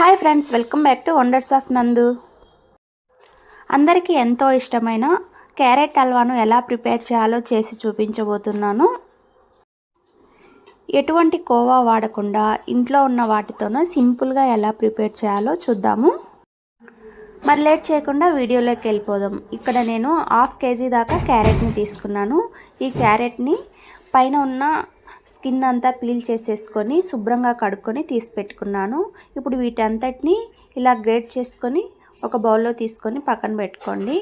Hi friends welcome back to wonders of Nandu. అందరికీ ఎంతో ఇష్టమైన క్యారెట్ హల్వాను ఎలా ప్రిపేర్ చేయాలో చేసి చూపించబోతున్నాను. ఎటువంటి కోవా వాడకుండా ఇంట్లో ఉన్న వాటితోనే సింపుల్గా ఎలా ప్రిపేర్ చేయాలో చూద్దాము. మరి లేట్ చేయకుండా వీడియోలోకి వెళ్ళిపోదాం. ఇక్కడ నేను హాఫ్ కేజీ దాకా క్యారెట్ని తీసుకున్నాను. ఈ క్యారెట్ని పైన ఉన్న స్కిన్ అంతా పీల్ చేసేసుకొని శుభ్రంగా కడుక్కొని తీసి పెట్టుకున్నాను ఇప్పుడు వీటంతటిని ఇలా గ్రేట్ చేసుకొని ఒక బౌల్లో తీసుకొని పక్కన పెట్టుకోండి.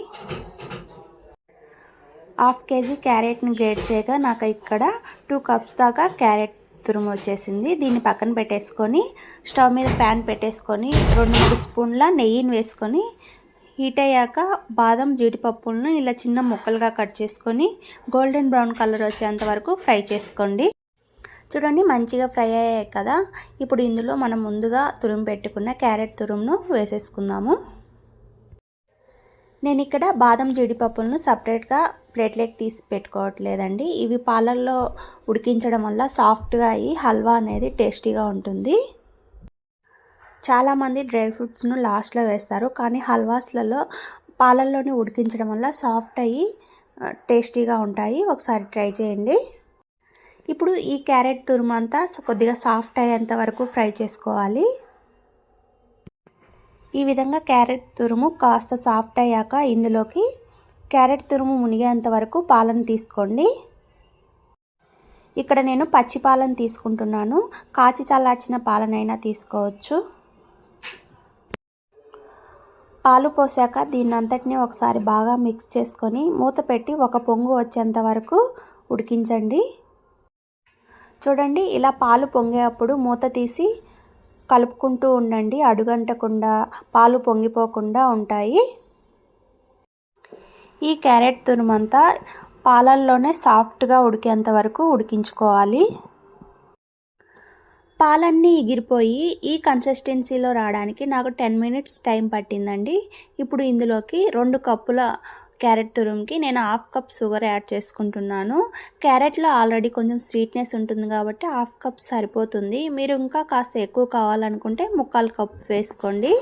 హాఫ్ కేజీ క్యారెట్ని గ్రేట్ చేయగా నాకు ఇక్కడ టూ కప్స్ దాకా క్యారెట్ తురుము వచ్చేసింది. దీన్ని పక్కన పెట్టేసుకొని స్టవ్ మీద ప్యాన్ పెట్టేసుకొని రెండు మూడు స్పూన్ల నెయ్యిని వేసుకొని హీట్ అయ్యాక బాదం జీడిపప్పులను ఇలా చిన్న ముక్కలుగా కట్ చేసుకొని గోల్డెన్ బ్రౌన్ కలర్ వచ్చేంత వరకు ఫ్రై చేసుకోండి. చూడండి మంచిగా ఫ్రై అయ్యాయి కదా. ఇప్పుడు ఇందులో మనం ముందుగా తురుము పెట్టుకున్న క్యారెట్ తురుమును వేసేసుకుందాము. నేను ఇక్కడ బాదం జీడిపప్పులను సపరేట్గా ప్లేట్లోకి తీసి పెట్టుకోవట్లేదండి. ఇవి పాలల్లో ఉడికించడం వల్ల సాఫ్ట్గా అయ్యి హల్వా అనేది టేస్టీగా ఉంటుంది. చాలామంది డ్రై ఫ్రూట్స్ను లాస్ట్లో వేస్తారు కానీ హల్వాస్లలో పాలల్లోనే ఉడికించడం వల్ల సాఫ్ట్ అయ్యి టేస్టీగా ఉంటాయి. ఒకసారి ట్రై చేయండి. ఇప్పుడు ఈ క్యారెట్ తురుము అంతా కొద్దిగా సాఫ్ట్ అయ్యేంత వరకు ఫ్రై చేసుకోవాలి. ఈ విధంగా క్యారెట్ తురుము కాస్త సాఫ్ట్ అయ్యాక ఇందులోకి క్యారెట్ తురుము మునిగేంత వరకు పాలను తీసుకోండి. ఇక్కడ నేను పచ్చి పాలను తీసుకుంటున్నాను. కాచి చల్లార్చిన పాలనైనా తీసుకోవచ్చు. పాలు పోసాక దీన్ని ఒకసారి బాగా మిక్స్ చేసుకొని మూత పెట్టి ఒక పొంగు వచ్చేంత వరకు ఉడికించండి. చూడండి ఇలా పాలు పొంగేటప్పుడు మూత తీసి కలుపుకుంటూ ఉండండి. అడుగంటకుండా పాలు పొంగిపోకుండా ఉంటాయి. ఈ క్యారెట్ తురుమంతా పాలల్లోనే సాఫ్ట్గా ఉడికేంత వరకు ఉడికించుకోవాలి. పాలన్నీ ఎగిరిపోయి ఈ కన్సిస్టెన్సీలో రావడానికి నాకు టెన్ మినిట్స్ టైం పట్టిందండి. ఇప్పుడు ఇందులోకి రెండు కప్పుల క్యారెట్ తురుముకి నేను హాఫ్ కప్ షుగర్ యాడ్ చేసుకుంటున్నాను. క్యారెట్లో ఆల్రెడీ కొంచెం స్వీట్నెస్ ఉంటుంది కాబట్టి హాఫ్ కప్ సరిపోతుంది. మీరు ఇంకా కాస్త ఎక్కువ కావాలనుకుంటే ముక్కాలు కప్ వేసుకోండి.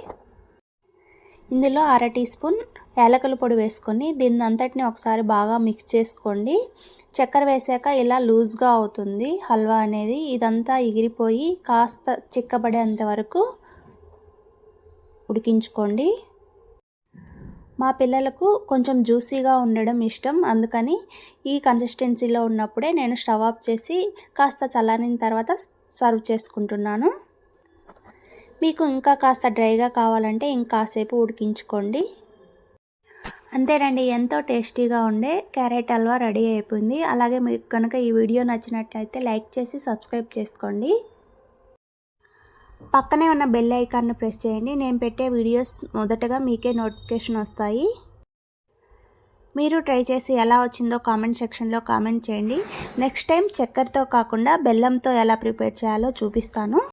ఇందులో అర టీ స్పూన్ యాలకుల పొడి వేసుకొని దీన్ని అంతటిని ఒకసారి బాగా మిక్స్ చేసుకోండి. చక్కెర వేసాక ఇలా లూజ్గా అవుతుంది. హల్వా అనేది ఇదంతా ఎగిరిపోయి కాస్త చిక్కబడేంత వరకు ఉడికించుకోండి. మా పిల్లలకు కొంచెం జ్యూసీగా ఉండడం ఇష్టం. అందుకని ఈ కన్సిస్టెన్సీలో ఉన్నప్పుడే నేను స్టవ్ ఆఫ్ చేసి కాస్త చల్లారిన తర్వాత సర్వ్ చేసుకుంటున్నాను. మీకు ఇంకా కాస్త డ్రైగా కావాలంటే ఇంకాసేపు ఉడికించుకోండి. అంతేనండి ఎంతో టేస్టీగా ఉండే క్యారెట్ హల్వా రెడీ అయిపోయింది. అలాగే మీకు కనుక ఈ వీడియో నచ్చినట్లయితే లైక్ చేసి సబ్స్క్రైబ్ చేసుకోండి. పక్కనే ఉన్న బెల్ ఐకాన్ను ప్రెస్ చేయండి. నేను పెట్టే వీడియోస్ మొదటగా మీకే నోటిఫికేషన్ వస్తాయి. మీరు ట్రై చేసి ఎలా వచ్చిందో కామెంట్ సెక్షన్లో కామెంట్ చేయండి. నెక్స్ట్ టైం చక్కెరతో కాకుండా బెల్లంతో ఎలా ప్రిపేర్ చేయాలో చూపిస్తాను.